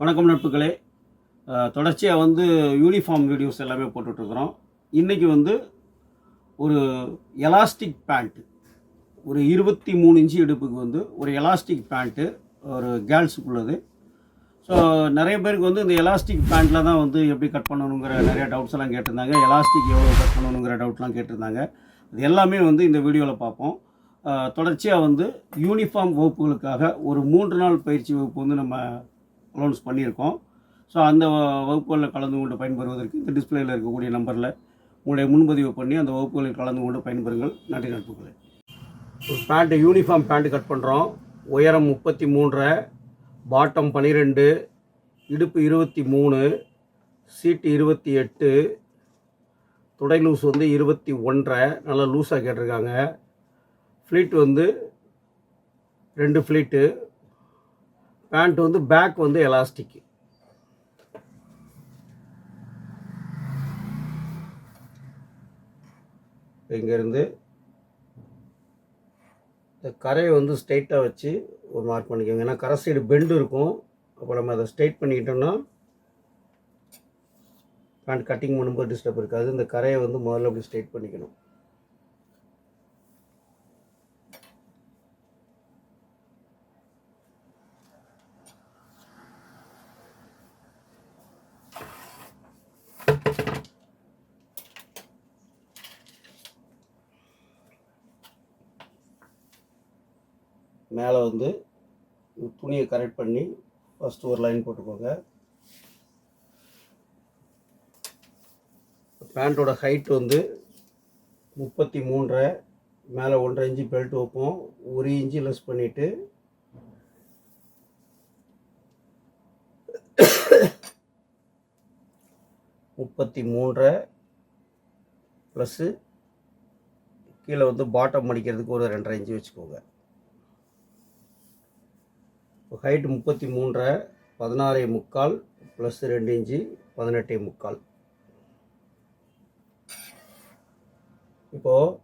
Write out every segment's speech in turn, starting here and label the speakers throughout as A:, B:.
A: வணக்கம் நட்புகளே. தொடர்ச்சியாக வந்து யூனிஃபார்ம் வீடியோஸ் எல்லாமே போட்டுட்ருக்குறோம். இன்றைக்கி வந்து ஒரு எலாஸ்டிக் பேண்ட்டு ஒரு இருபத்தி மூணு இன்ச்சு இடுப்புக்கு வந்து ஒரு எலாஸ்டிக் பேண்ட்டு ஒரு கேர்ள்ஸுக்குள்ளது ஸோ நிறைய பேருக்கு வந்து இந்த எலாஸ்டிக் பேண்ட்டில் தான் வந்து எப்படி கட் பண்ணணுங்கிற நிறைய டவுட்ஸ் எல்லாம் கேட்டிருந்தாங்க. எலாஸ்டிக் எவ்வளோ கட் பண்ணணுங்கிற டவுட்லாம் கேட்டிருந்தாங்க. அது எல்லாமே வந்து இந்த வீடியோவில் பார்ப்போம். தொடர்ச்சியாக வந்து யூனிஃபார்ம் வகுப்புகளுக்காக ஒரு மூன்று நாள் பயிற்சி வகுப்பு வந்து நம்ம அனௌன்ஸ் பண்ணியிருக்கோம். ஸோ அந்த வ- வகுப்புகளில் கலந்து கொண்டு பயன்பெறுவதற்கு இந்த டிஸ்பிளேயில் இருக்கக்கூடிய நம்பரில் உங்களுடைய முன்பதிவு பண்ணி அந்த வகுப்புகளில் கலந்து கொண்டு பயன்பெறுங்கள். நன்றி நட்புகளை. ஒரு பேண்ட்டு யூனிஃபார்ம் பேண்ட்டு கட் பண்ணுறோம் உயரம் முப்பத்தி மூன்றரை பாட்டம் பனிரெண்டு இடுப்பு இருபத்தி மூணு சீட்டு இருபத்தி எட்டு துடை லூஸ் வந்து இருபத்தி ஒன்றரை நல்லா லூஸாக கேட்டிருக்காங்க. ஃப்ளீட் வந்து ரெண்டு ஃப்ளீட்டு பேண்ட் வந்து பேக் வந்து எலாஸ்டிக் இங்கேருந்து இந்த கரையை வந்து ஸ்ட்ரைட்டாக வச்சு ஒரு மார்க் பண்ணிக்கோங்க. ஏன்னா கரை சைடு பெண்டு இருக்கும். அப்போ நம்ம அதை ஸ்ட்ரைட் பண்ணிக்கிட்டோம்னா பேண்ட் கட்டிங் பண்ணும்போது டிஸ்டர்ப் இருக்காது. இந்த கரையை வந்து முதல்ல அப்படி ஸ்ட்ரைட் பண்ணிக்கணும். மேலே வந்து துணியை கரெக்ட் பண்ணி ஃபஸ்ட்டு ஒரு லைன் போட்டுக்கோங்க. பேண்ட்டோட ஹைட் வந்து முப்பத்தி மூன்றரை மேலே ஒன்றரை இன்ச்சு பெல்ட் வைப்போம். ஒரு இன்ச்சு லெஸ் பண்ணிவிட்டு முப்பத்தி மூன்றரை ப்ளஸ்ஸு கீழே வந்து பாட்டம் அடிக்கிறதுக்கு ஒரு ரெண்டரை இன்ச்சு வச்சுக்கோங்க. ஹைட் முப்பத்தி மூன்றரை பதினாறே முக்கால் ப்ளஸ் ரெண்டு இன்ச்சு பதினெட்டே முக்கால். இப்போது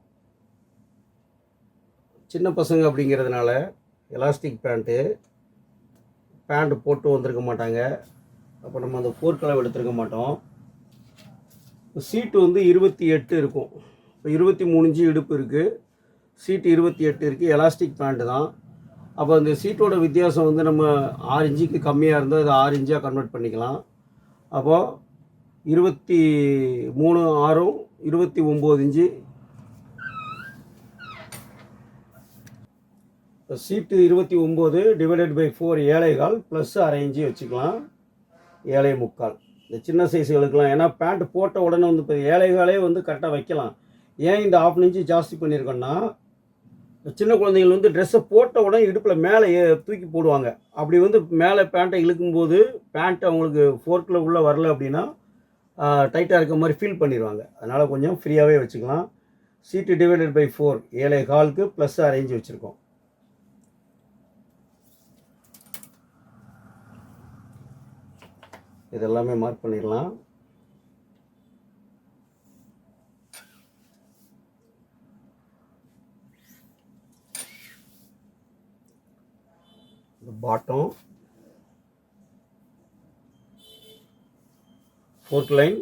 A: சின்ன பசங்க அப்படிங்கிறதுனால எலாஸ்டிக் பேண்ட்டு பேண்ட்டு போட்டு வந்திருக்க மாட்டாங்க. அப்போ நம்ம அந்த போர்க்களவு எடுத்திருக்க மாட்டோம். சீட்டு வந்து இருபத்தி எட்டு இருக்கும். இப்போ இருபத்தி மூணு இன்ச்சு இடுப்பு இருக்குது சீட்டு இருபத்தி எட்டு இருக்குது எலாஸ்டிக் பேண்ட்டு தான். அப்போ அந்த சீட்டோட வித்தியாசம் வந்து நம்ம ஆறு இன்ச்சுக்கு கம்மியாக இருந்தால் அதை ஆறு இன்ச்சாக கன்வெர்ட் பண்ணிக்கலாம். அப்போது இருபத்தி மூணு ஆறும் இருபத்தி ஒம்பது இன்ச்சு. சீட்டு இருபத்தி ஒம்பது டிவைடட் பை ஃபோர் ஏழைகால் ப்ளஸ் அரை இன்ச்சு வச்சுக்கலாம். ஏழை முக்கால். இந்த சின்ன சைஸுகளுக்கெலாம் ஏன்னா பேண்ட் போட்ட உடனே வந்து இப்போ ஏழைகாலே வந்து கரெக்டாக வைக்கலாம். ஏன் இந்த ஆஃப் இன்ச்சு ஜாஸ்தி பண்ணியிருக்கோன்னா சின்ன குழந்தைகள் வந்து ட்ரெஸ்ஸை போட்ட உடனே இடுப்பில் மேலே தூக்கி போடுவாங்க. அப்படி வந்து மேலே பேண்ட்டை இழுக்கும்போது பேண்ட் அவங்களுக்கு ஃபோர்க்கில் உள்ளே வரல அப்படின்னா டைட்டாக இருக்க மாதிரி ஃபீல் பண்ணிடுவாங்க அதனால் கொஞ்சம் ஃப்ரீயாகவே வச்சுக்கலாம். சீட்டு டிவைடட் பை ஃபோர் ஏழை ஹாலுக்கு ப்ளஸ் அரேஞ்ச் வச்சுருக்கோம். இதெல்லாமே மார்க் பண்ணிடலாம். இந்த பாட்டம் ஃபோர்த் லைன்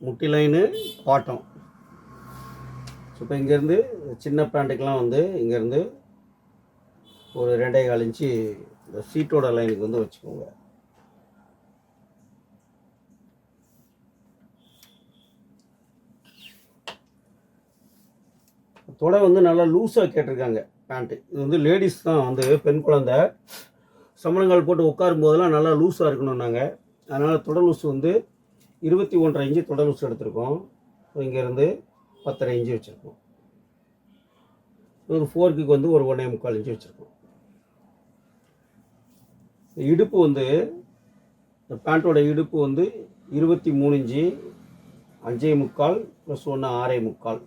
A: முட்டி லைனு பாட்டம் ஸோ இப்போ இங்கேருந்து சின்ன பேண்ட்டுக்கெலாம் வந்து இங்கேருந்து ஒரு ரெண்டே கால் இன்ச்சு இந்த சீட்டோட லைனுக்கு வந்து வச்சுக்கோங்க. தொடை வந்து நல்லா லூஸாக கேட்டிருக்காங்க பேண்ட்டு இது வந்து லேடிஸ் தான் வந்து பெண் குழந்தை. சமணங்கால் போட்டு உட்காரும் போதெல்லாம் நல்லா லூஸாக இருக்கணும்னாங்க அதனால் தொடர் லூஸ் வந்து இருபத்தி ஒன்றரை இன்ச்சு தொடர் லூஸ் எடுத்திருக்கோம். இங்கேருந்து பத்தரை இன்ச்சு வச்சுருக்கோம். ஒரு ஃபோர்க்குக்கு வந்து ஒரு ஒன்றே முக்கால் இன்ச்சு வச்சுருக்கோம். இடுப்பு வந்து இந்த பேண்ட்டோட இடுப்பு வந்து இருபத்தி மூணு இன்ச்சு அஞ்சே முக்கால் ப்ளஸ் ஒன்று ஆறே முக்கால்.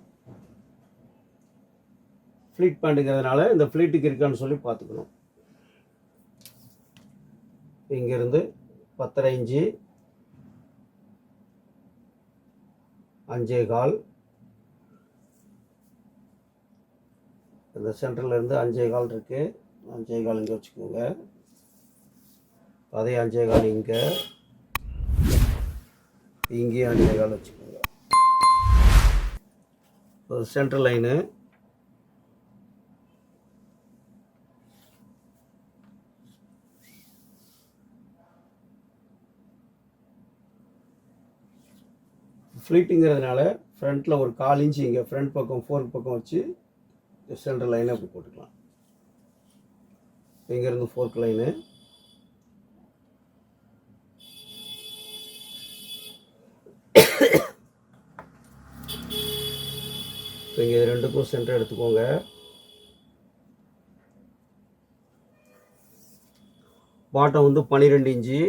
A: ஃப்ளீட் பேண்ட்டுங்கிறதுனால இந்த ஃப்ளீட்டுக்கு இருக்கான்னு சொல்லி பார்த்துக்கணும். இங்கேருந்து பத்தரை இஞ்சி அஞ்சே கால். இந்த சென்டர்லேருந்து அஞ்சே கால் இருக்குது அஞ்சே கால் இங்கே வச்சுக்கோங்க. அதே அஞ்சே கால் இங்கே. இங்கேயும் அஞ்சே கால் வச்சுக்கோங்க. ஒரு சென்ட்ரல் லைனு. ஃப்ளீட்டுங்கிறதுனால ஃப்ரண்ட்டில் ஒரு கால் இன்ச்சு இங்கே ஃப்ரண்ட் பக்கம் ஃபோர்க் பக்கம் வச்சு சென்டர் லைனை அப்படி போட்டுக்கலாம். இங்கேருந்து ஃபோர்க் லைனு. இப்போ இங்கே ரெண்டுக்கும் சென்டர் எடுத்துக்கோங்க. பாட்டம் வந்து பன்னிரெண்டு இன்ச்சு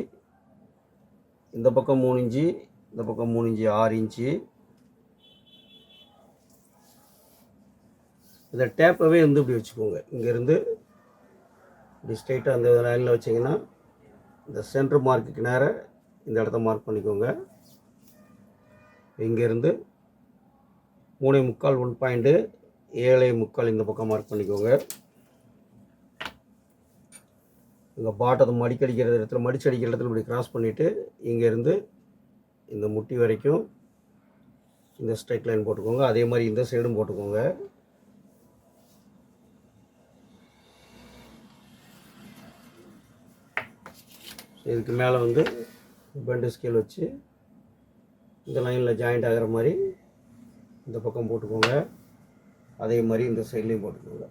A: இந்த பக்கம் மூணு இன்ச்சு இந்த பக்கம் மூணு இன்ச்சு ஆறு இன்ச்சு. இந்த டேப்பவே வந்து இப்படி வச்சுக்கோங்க. இங்கேருந்து இப்படி ஸ்ட்ரைட்டாக அந்த லைனில் வச்சிங்கன்னா இந்த சென்ட்ரு மார்க்குக்கு நேராக இந்த இடத்த மார்க் பண்ணிக்கோங்க. இங்கேருந்து மூணே முக்கால் ஒன் பாயிண்ட்டு ஏழை முக்கால் இந்த பக்கம் மார்க் பண்ணிக்கோங்க. இங்கே பாட்டத்தை மடிக்கடிக்கிற இடத்துல மடிச்சு அடிக்கிற இடத்துல இப்படி கிராஸ் பண்ணிவிட்டு இங்கேருந்து இந்த முட்டி வரைக்கும் இந்த ஸ்ட்ரைட் லைன் போட்டுக்கோங்க. அதே மாதிரி இந்த சைடும் போட்டுக்கோங்க. இதுக்கு மேலே வந்து பெண்டு ஸ்கேல் வச்சு இந்த லைனில் ஜாயிண்ட் ஆகிற மாதிரி இந்த பக்கம் போட்டுக்கோங்க. அதே மாதிரி இந்த சைட்லேயும் போட்டுக்கோங்க.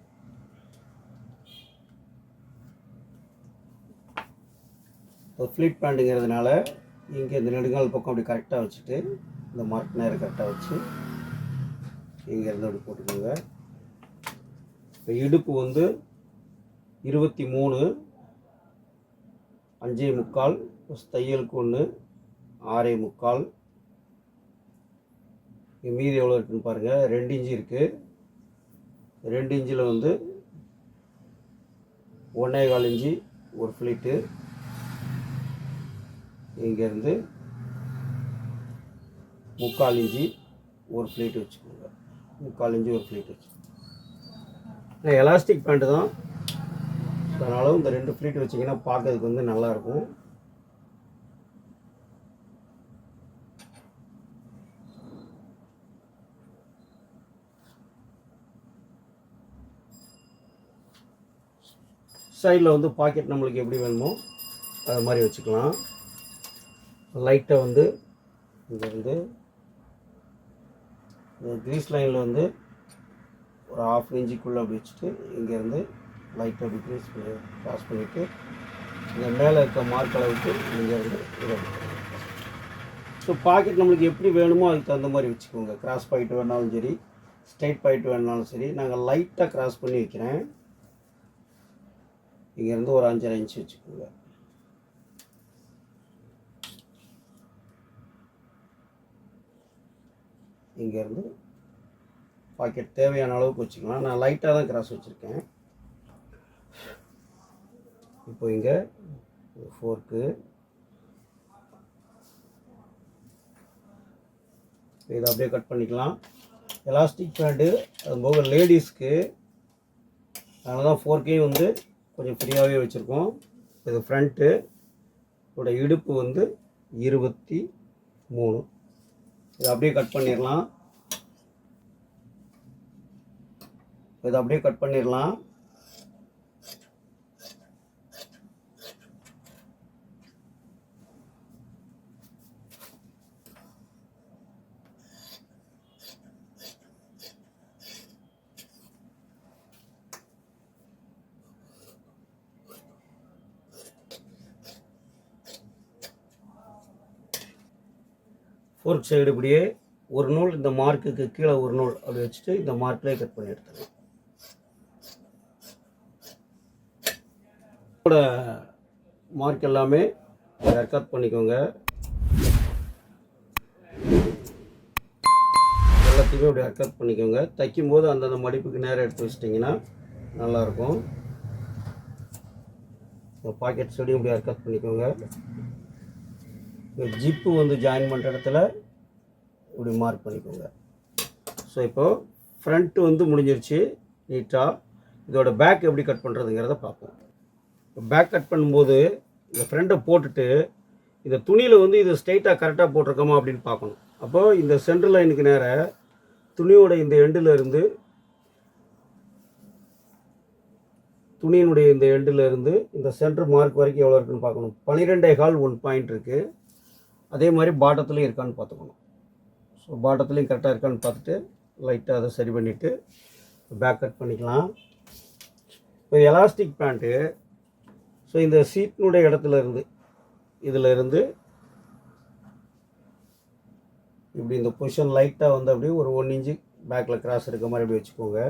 A: ஃப்ளீட் பேண்ட்டுங்கிறதுனால இங்கே இந்த நெடுங்கால் பக்கம் அப்படி கரெக்டாக வச்சுட்டு இந்த மார்க் நேரம் கரெக்டாக வச்சு இங்கேருந்து அப்படி போட்டுக்கோங்க. இப்போ இடுப்பு வந்து இருபத்தி மூணு அஞ்சே முக்கால் ப்ளஸ் தையலுக்கு ஒன்று ஆறே முக்கால். இங்கே மீதி எவ்வளோ இருக்குதுன்னு பாருங்கள் ரெண்டு இன்ச்சு இருக்குது ரெண்டு இன்ச்சில் வந்து ஒன்றே கால் இன்ச்சு ஒரு ஃப்ளீட்டு இங்கேருந்து முக்கால் இஞ்சி ஒரு பிளேட் வச்சுக்கோங்க. முக்கால் இஞ்சி ஒரு ஃப்ளீட் வச்சுக்கோங்க. எலாஸ்டிக் பேண்ட்டு தான். அதனால இந்த ரெண்டு பிளேட் வச்சிங்கன்னா பார்க்கறதுக்கு வந்து நல்லாயிருக்கும். சைடில் வந்து பாக்கெட் நம்மளுக்கு எப்படி வேணுமோ அது மாதிரி வச்சுக்கலாம். லைட்டை வந்து இங்கேருந்து இந்த க்ரீஸ் லைனில் வந்து ஒரு ஆஃப் இன்ச்சுக்குள்ளே அப்படி வச்சுட்டு இங்கேருந்து லைட்டை அப்படி க்ரீஸ் பண்ணி கிராஸ் பண்ணிவிட்டு இந்த மேலே இருக்க மார்க் அளவுக்கு இங்கேருந்து இதை ஸோ பாக்கெட் நம்மளுக்கு எப்படி வேணுமோ அதுக்கு தகுந்த மாதிரி வச்சுக்கோங்க. கிராஸ் பாயிண்ட் வேணாலும் சரி ஸ்ட்ரைட் பாயிண்ட் வேணாலும் சரி நாங்கள் லைட்டாக கிராஸ் பண்ணி வைக்கிறேன். இங்கேருந்து ஒரு அஞ்சரை இன்ச்சு வச்சுக்கோங்க. இங்கேருந்து பாக்கெட் தேவையான அளவுக்கு வச்சுக்கலாம். நான் லைட்டாக தான் கிராஸ் வச்சுருக்கேன். இப்போ இங்கே ஃபோர்க்கு இதை அப்படியே கட் பண்ணிக்கலாம். எலாஸ்டிக் பேண்ட்டு அது போக லேடிஸ்க்கு அதனால தான் ஃபோர்க்கையும் வந்து கொஞ்சம் ஃப்ரீயாகவே வச்சுருக்கோம். இது ஃப்ரண்ட்டு இதோட இடுப்பு வந்து இருபத்தி மூணு. இதை அப்படியே கட் பண்ணிடலாம். இதை அப்படியே கட் பண்ணிடலாம். ஒரு சைடு இப்படியே ஒரு நூல் இந்த மார்க்குக்கு கீழே ஒரு நூல் அப்படி வச்சுட்டு இந்த மார்க்லேயே கட் பண்ணி எடுத்துக்கலாம் மார்க் எல்லாமே கட் பண்ணிக்கோங்க. எல்லாத்தையுமே இப்படி கட் பண்ணிக்கோங்க. தைக்கும்போது அந்தந்த மடிப்புக்கு நேரம் எடுத்து வச்சிட்டிங்கன்னா நல்லாயிருக்கும். பாக்கெட் செடியும் இப்படி கட் பண்ணிக்கோங்க. இந்த ஜிப்பு வந்து ஜாயின் பண்ணுற இடத்துல இப்படி மார்க் பண்ணிக்கோங்க. ஸோ இப்போது ஃப்ரண்ட்டு வந்து முடிஞ்சிருச்சு நீட்டாக இதோட பேக் எப்படி கட் பண்ணுறதுங்கிறத பார்ப்போம். இப்போ பேக் கட் பண்ணும்போது இந்த ஃப்ரெண்டை போட்டுட்டு இந்த துணியில் வந்து இது ஸ்ட்ரைட்டாக கரெக்டாக போட்டிருக்கோமா அப்படின்னு பார்க்கணும். அப்போது இந்த சென்டர் லைனுக்கு நேர துணியோட இந்த எண்டில் இருந்து துணியினுடைய இந்த எண்டில் இருந்து இந்த சென்டர் மார்க் வரைக்கும் எவ்வளோ இருக்குன்னு பார்க்கணும். பன்னிரெண்டே கால் ஒன் பாயிண்ட் இருக்குது அதே மாதிரி பாட்டத்துலேயும் இருக்கான்னு பார்த்துக்கணும். ஸோ பாட்டத்துலேயும் கரெக்டாக இருக்கான்னு பார்த்துட்டு லைட்டாக அதை சரி பண்ணிவிட்டு பேக் கட் பண்ணிக்கலாம். இப்போ எலாஸ்டிக் பேண்ட்டு ஸோ இந்த சீட்னுடைய இடத்துல இருந்து இதில் இருந்து இப்படி இந்த பொசிஷன் லைட்டாக வந்து அப்படியே ஒரு ஒன் இன்ச்சு பேக்கில் கிராஸ் இருக்க மாதிரி அப்படி வச்சுக்கோங்க.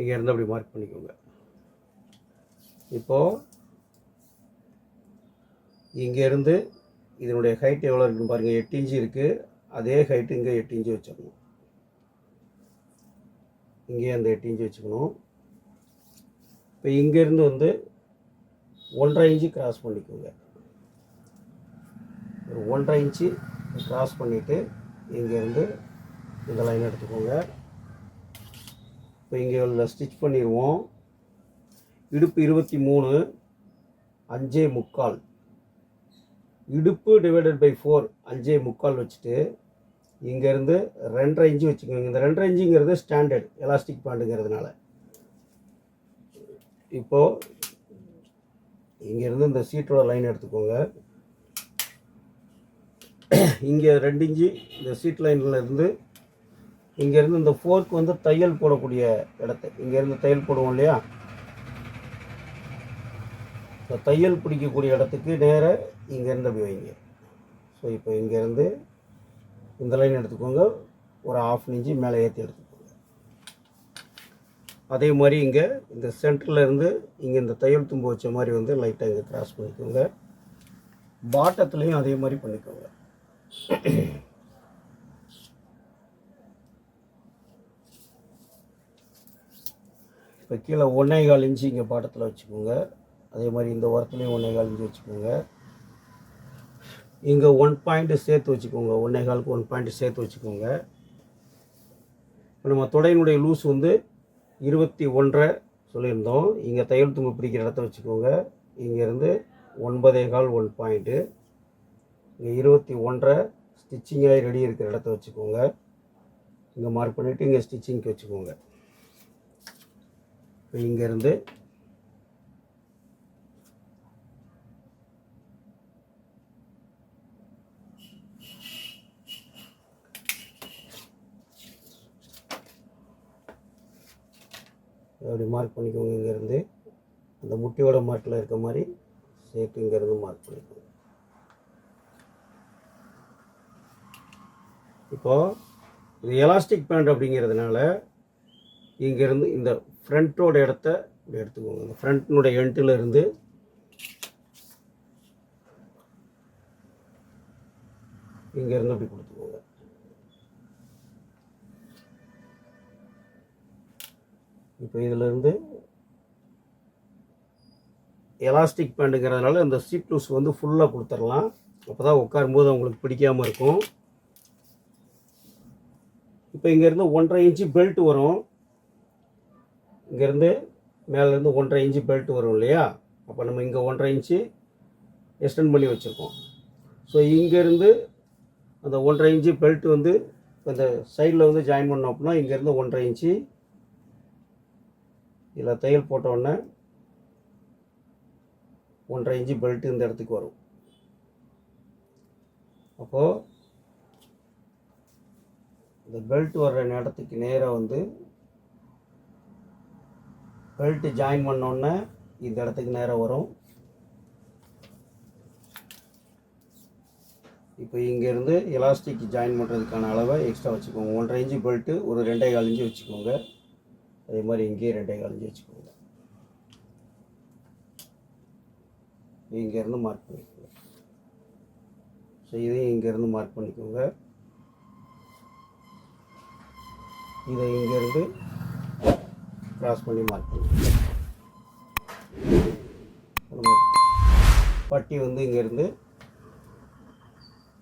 A: இங்கே இருந்து அப்படி மார்க் பண்ணிக்கோங்க. இப்போது இங்கேருந்து இதனுடைய ஹைட் எவ்வளோ இருக்குன்னு பாருங்கள் எட்டு இன்ச்சு இருக்குது அதே ஹைட்டு இங்கே எட்டு இன்ச்சு வச்சுக்கணும். இங்கேயே அந்த எட்டு இன்ச்சு வச்சுக்கணும். இப்போ இங்கேருந்து வந்து ஒன்றரை இன்ச்சு கிராஸ் பண்ணிக்கோங்க. ஒரு ஒன்றரை இன்ச்சு கிராஸ் பண்ணிவிட்டு இங்கேருந்து இந்த லைன் எடுத்துக்கோங்க. இப்போ இங்கே உள்ள ஸ்டிச் பண்ணிடுவோம். இடுப்பு இருபத்தி மூணு அஞ்சே முக்கால். இடுப்பு டிவைடட் பை ஃபோர் அஞ்சே முக்கால் வச்சுட்டு இங்கேருந்து ரெண்டரை இன்ச்சு வச்சுக்கோங்க. இந்த ரெண்டரை இன்ச்சுங்கிறது ஸ்டாண்டர்ட் எலாஸ்டிக் பாண்டுங்கிறதுனால இப்போது இங்கேருந்து இந்த சீட்டோட லைன் எடுத்துக்கோங்க. இங்கே ரெண்டு இன்ச்சு இந்த சீட் லைனில் இருந்து இங்கேருந்து இந்த ஃபோர்க் வந்து தையல் போடக்கூடிய இடத்த இங்கேருந்து தையல் போடுவோம் இல்லையா? இந்த தையல் பிடிக்கக்கூடிய இடத்துக்கு நேராக இங்கேருந்து அப்படி வைங்க. ஸோ இப்போ இங்கேருந்து இந்த லைன் எடுத்துக்கோங்க. ஒரு ஆஃப் இன்ச்சு மேலே ஏற்றி எடுத்துக்கோங்க. அதே மாதிரி இங்கே இந்த சென்டர்லேருந்து இங்கே இந்த தையல் தும்பு வச்ச மாதிரி வந்து லைட்டாக இங்கே கிராஸ் பண்ணிக்கோங்க. பாட்டத்துலேயும் அதே மாதிரி பண்ணிக்கோங்க. இப்போ கீழே ஒன்றே கால் இன்ச்சு இங்கே பாட்டத்தில் வச்சுக்கோங்க. அதே மாதிரி இந்த உரத்துலையும் ஒன்றே கால் இன்ச்சு வச்சுக்கோங்க. இங்கே ஒன் பாயிண்ட்டு சேர்த்து வச்சுக்கோங்க. ஒன்றே காலுக்கு ஒன் பாயிண்ட் சேர்த்து வச்சுக்கோங்க. இப்போ நம்ம தொடையினுடைய லூஸ் வந்து இருபத்தி ஒன்றரை சொல்லியிருந்தோம். இங்கே தையல் தும்பு பிடிக்கிற இடத்த வச்சுக்கோங்க. இங்கேருந்து ஒன்பதே கால் ஒன் பாயிண்ட்டு இங்கே இருபத்தி ஒன்றரை ஸ்டிச்சிங்காகி ரெடி இருக்கிற இடத்த வச்சுக்கோங்க. இங்கே மார்க் பண்ணிவிட்டு இங்கே ஸ்டிச்சிங்க்கு வச்சுக்கோங்க. இப்போ இங்கேருந்து அப்படி மார்க் பண்ணிக்கோங்க இங்கேருந்து. அந்த முட்டியோட மார்க்கில் இருக்க மாதிரி சேர்த்து இங்கேருந்து மார்க் பண்ணிக்கோங்க. இப்போது இது எலாஸ்டிக் பேண்ட் அப்படிங்கிறதுனால இங்கேருந்து இந்த ஃப்ரண்ட்டோட இடத்த இப்படி எடுத்துக்கோங்க. இந்த ஃப்ரண்ட்னுடைய எண்ட்டிலிருந்து இங்கேருந்து அப்படி கொடுத்துருவோம் இப்போ இதிலிருந்து எலாஸ்டிக் பேண்ட்டுங்கிறதுனால இந்த சீட் லூஸ் வந்து ஃபுல்லாக கொடுத்துடலாம். அப்போ தான் உட்காரும்போது அவங்களுக்கு பிடிக்காமல் இருக்கும். இப்போ இங்கேருந்து ஒன்றரை இன்ச்சு பெல்ட் வரும். இங்கேருந்து மேலேருந்து ஒன்றரை இன்ச்சு பெல்ட் வரும் இல்லையா? அப்போ நம்ம இங்கே ஒன்றரை இன்ச்சு எக்ஸ்டெண்ட் பண்ணி வச்சுருக்கோம். ஸோ இங்கேருந்து அந்த ஒன்றரை இன்ச்சு பெல்ட் வந்து இப்போ இந்த சைடில் வந்து ஜாயின் பண்ணோம் அப்படின்னா இங்கேருந்து ஒன்றரை இன்ச்சு இதில் தையல் போட்டோடனே ஒன்றரை இன்ச்சு பெல்ட் இந்த இடத்துக்கு வரும். அப்போது இந்த பெல்ட் வர்ற இடத்துக்கு நேராக வந்து பெல்ட்டு ஜாயின் பண்ணோன்னே இந்த இடத்துக்கு நேராக வரும். இப்போ இங்கேருந்து எலாஸ்டிக் ஜாயின் பண்ணுறதுக்கான அளவை எக்ஸ்ட்ரா வச்சுக்கோங்க. ஒன்றரை இன்ச்சு பெல்ட்டு ஒரு ரெண்டே கால் இன்ச்சு வச்சுக்கோங்க. அதே மாதிரி இங்கேயே ரெண்டே கால் வச்சுக்கோங்க. இங்கேருந்து மார்க் பண்ணிக்கோங்க. ஸோ இதையும் இங்கேருந்து மார்க் பண்ணிக்கோங்க. இதை இங்கேருந்து க்ராஸ் பண்ணி மார்க் பண்ணிக்கோங்க. பட்டி வந்து இங்கேருந்து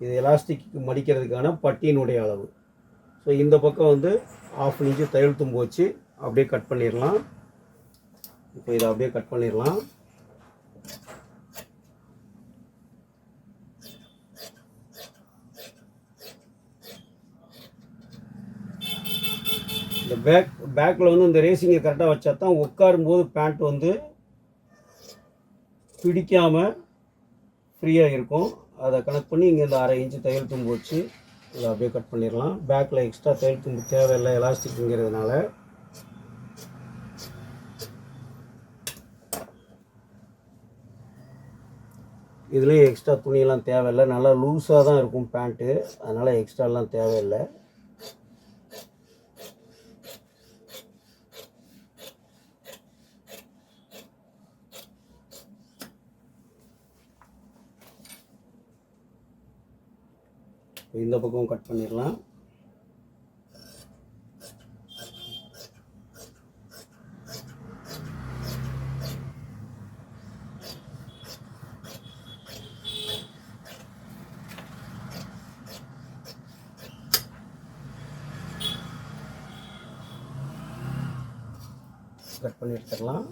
A: இது எலாஸ்டிக்கு மடிக்கிறதுக்கான பட்டியினுடைய அளவு. ஸோ இந்த பக்கம் வந்து ஆஃப் இன்ச்சு தையல் போச்சு அப்படியே கட் பண்ணிடலாம். இப்போ இதை அப்படியே கட் பண்ணிடலாம். இந்த பேக் பேக்கில் வந்து இந்த ரேசிங்கை கரெக்டாக வச்சா தான் உட்காரும்போது பேண்ட் வந்து பிடிக்காமல் ஃப்ரீயாக இருக்கும். அதை கனெக்ட் பண்ணி இங்கே இந்த அரை இன்ச்சு தையல் தும்பு வச்சு இதை அப்படியே கட் பண்ணிடலாம். பேக்கில் எக்ஸ்ட்ரா தையல் தும்பு தேவையில்லை எலாஸ்டிக்குங்கிறதுனால இதுலேயும் எக்ஸ்ட்ரா துணியெல்லாம் தேவையில்லை. நல்லா லூஸாக தான் இருக்கும் பேண்ட்டு அதனால் எக்ஸ்ட்ராலாம் தேவையில்லை. இந்த பக்கம் கட் பண்ணிடலாம். கட் பண்ணி எடுத்துடலாம்.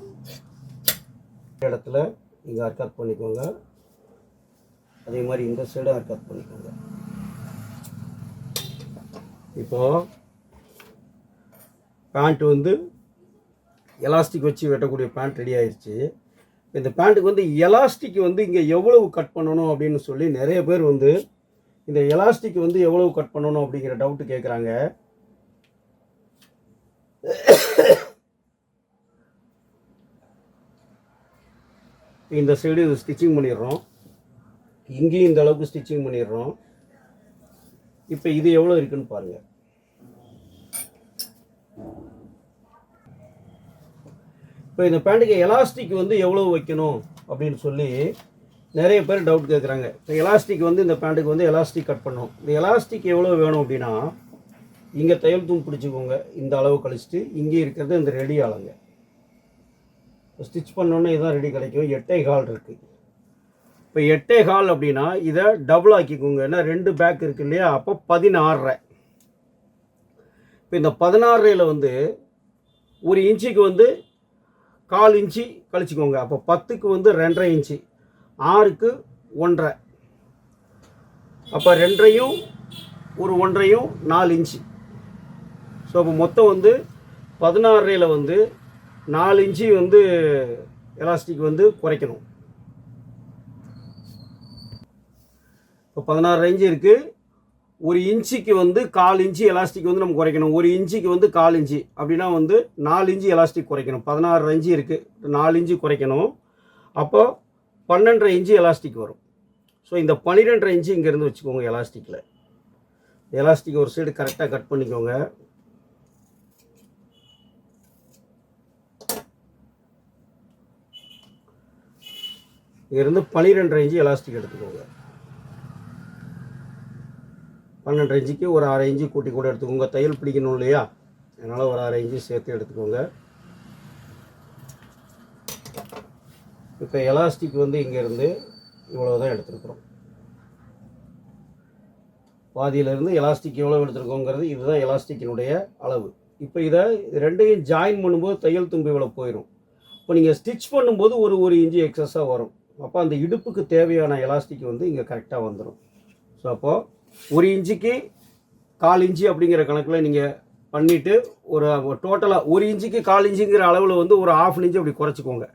A: இந்த இடத்துல இங்கே அர்க்காத் பண்ணிக்கோங்க. அதே மாதிரி இந்த சைடும் அர்க்கட் பண்ணிக்கோங்க. இப்போ பேண்ட் வந்து எலாஸ்டிக் வச்சு வெட்டக்கூடிய பேண்ட் ரெடி ஆயிடுச்சு இந்த பேண்ட்டுக்கு வந்து எலாஸ்டிக் வந்து இங்கே எவ்வளவு கட் பண்ணணும் அப்படின்னு சொல்லி நிறைய பேர் வந்து இந்த எலாஸ்டிக் வந்து எவ்வளவு கட் பண்ணணும் அப்படிங்கிற டவுட்டு கேட்குறாங்க இந்த சைடு இது ஸ்டிச்சிங் பண்ணிடுறோம். இங்கேயும் இந்த அளவுக்கு ஸ்டிச்சிங் பண்ணிடுறோம். இப்போ இது எவ்வளோ இருக்குன்னு பாருங்கள் இப்போ இந்த பேண்ட்டுக்கு எலாஸ்டிக் வந்து எவ்வளோ வைக்கணும் அப்படின்னு சொல்லி நிறைய பேர் டவுட் கேட்குறாங்க இப்போ எலாஸ்டிக் வந்து இந்த பேண்ட்டுக்கு வந்து எலாஸ்டிக் கட் பண்ணணும். இந்த எலாஸ்டிக் எவ்வளோ வேணும் அப்படின்னா இங்கே தையல் தூண் பிடிச்சிக்கோங்க. இந்த அளவு கழிச்சிட்டு இங்கே இருக்கிறது இந்த ரெடி ஆளுங்க. ஸ்டிச் பண்ணோன்னே இதான் ரெடி கிடைக்கும். எட்டை கால் இருக்குது இப்போ எட்டே கால் அப்படின்னா இதை டபுள் ஆக்கிக்கோங்க. ஏன்னா ரெண்டு பேக் இருக்கு இல்லையா? அப்போ பதினாறரை. இப்போ இந்த பதினாறையில் வந்து ஒரு இன்ச்சுக்கு வந்து கால் இன்ச்சு கழிச்சிக்கோங்க. அப்போ பத்துக்கு வந்து ரெண்டரை இன்ச்சு. ஆறுக்கு ஒன்றரை. அப்போ ரெண்டரையும் ஒரு ஒன்றையும் நாலு இன்ச்சு. ஸோ அப்போ மொத்தம் வந்து பதினாறையில் வந்து நாலு இன்ச்சு வந்து எலாஸ்டிக் வந்து குறைக்கணும். இப்போ பதினாறு ரேஞ்சு இருக்குது ஒரு இன்ச்சுக்கு வந்து கால் இன்ச்சு எலாஸ்டிக் வந்து நம்ம குறைக்கணும். ஒரு இன்ச்சுக்கு வந்து கால் இன்ச்சு அப்படின்னா வந்து நாலு இன்ச்சு எலாஸ்டிக் குறைக்கணும். பதினாறு ரேஞ்சு இருக்குது நாலு இன்ச்சு குறைக்கணும். அப்போ பன்னெண்டரை இன்ச்சு எலாஸ்டிக் வரும். ஸோ இந்த பன்னிரெண்டரை இன்ச்சு இங்கேருந்து வச்சுக்கோங்க எலாஸ்டிக்கில் எலாஸ்டிக் ஒரு சைடு கரெக்டாக கட் பண்ணிக்கோங்க. இங்கேருந்து பன்னிரெண்டரை இன்ச்சு எலாஸ்டிக் எடுத்துக்கோங்க. பன்னெண்டு இன்ச்சுக்கு ஒரு அரை இன்ச்சு கூட்டி கூட எடுத்துக்கோங்க. தையல் பிடிக்கணும் இல்லையா? அதனால் ஒரு அரை இன்ச்சு சேர்த்து எடுத்துக்கோங்க. இப்போ எலாஸ்டிக் வந்து இங்கேருந்து இவ்வளோ தான் எடுத்துருக்குறோம். பாதியிலேருந்து எலாஸ்டிக் எவ்வளோ எடுத்துருக்கோங்கிறது இதுதான் எலாஸ்டிக்கினுடைய அளவு. இப்போ இதை இது ரெண்டையும் ஜாயின் பண்ணும்போது தையல் தும்பு இவ்வளோ போயிடும் இப்போ நீங்கள் ஸ்டிச் பண்ணும்போது ஒரு ஒரு இன்ச்சு எக்ஸஸாக வரும். அப்போ அந்த இடுப்புக்கு தேவையான எலாஸ்டிக் வந்து இங்கே கரெக்டாக வந்துடும் ஸோ அப்போது ஒரு இன்ச்சுக்கு கால் இன்ச்சு அப்படிங்கிற கணக்கில் நீங்கள் பண்ணிவிட்டு ஒரு டோட்டலாக ஒரு இன்ச்சுக்கு கால் இன்ச்சுங்கிற அளவில் வந்து ஒரு ஆஃப் இன்ச்சு அப்படி குறைச்சிக்கோங்க.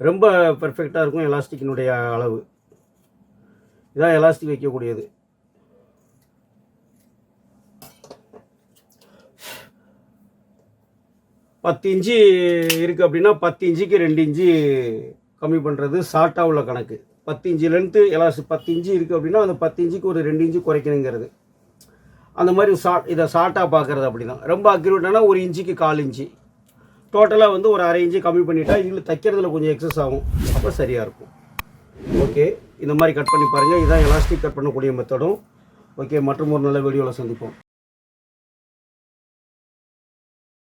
A: ரொம்ப பர்ஃபெக்டாக இருக்கும் எலாஸ்டிக்கினுடைய அளவு. இதான் எலாஸ்டிக் வைக்கக்கூடியது. பத்து இன்ச்சு இருக்குது அப்படின்னா பத்து இன்ச்சுக்கு ரெண்டு இன்ச்சு கம்மி பண்ணுறது ஷார்ட்டாக உள்ள கணக்கு. பத்து இன்ச்சு லென்த்து எலாஸ் பத்து இன்ச்சு இருக்குது அப்படின்னா அந்த பத்து இன்ச்சுக்கு ஒரு ரெண்டு இன்ச்சு குறைக்கணுங்கிறது. அந்த மாதிரி ஷார்ட் இதை ஷார்ட்டாக பார்க்குறது அப்படி தான் ரொம்ப அக்யூரேட்டானா ஒரு இன்ச்சுக்கு கால் இன்ச்சு. டோட்டலாக வந்து ஒரு அரை இன்ச்சு கம்மி பண்ணிட்டா இதில் தைக்கிறதுல கொஞ்சம் எக்ஸஸ் ஆகும். அப்போ சரியாக இருக்கும். ஓகே இந்த மாதிரி கட் பண்ணி பாருங்கள் இதான் எலாஸ்டிக் கட் பண்ணக்கூடிய மெத்தடும் ஓகே மற்றும் ஒரு நல்ல வீடியோவில் சந்திப்போம்.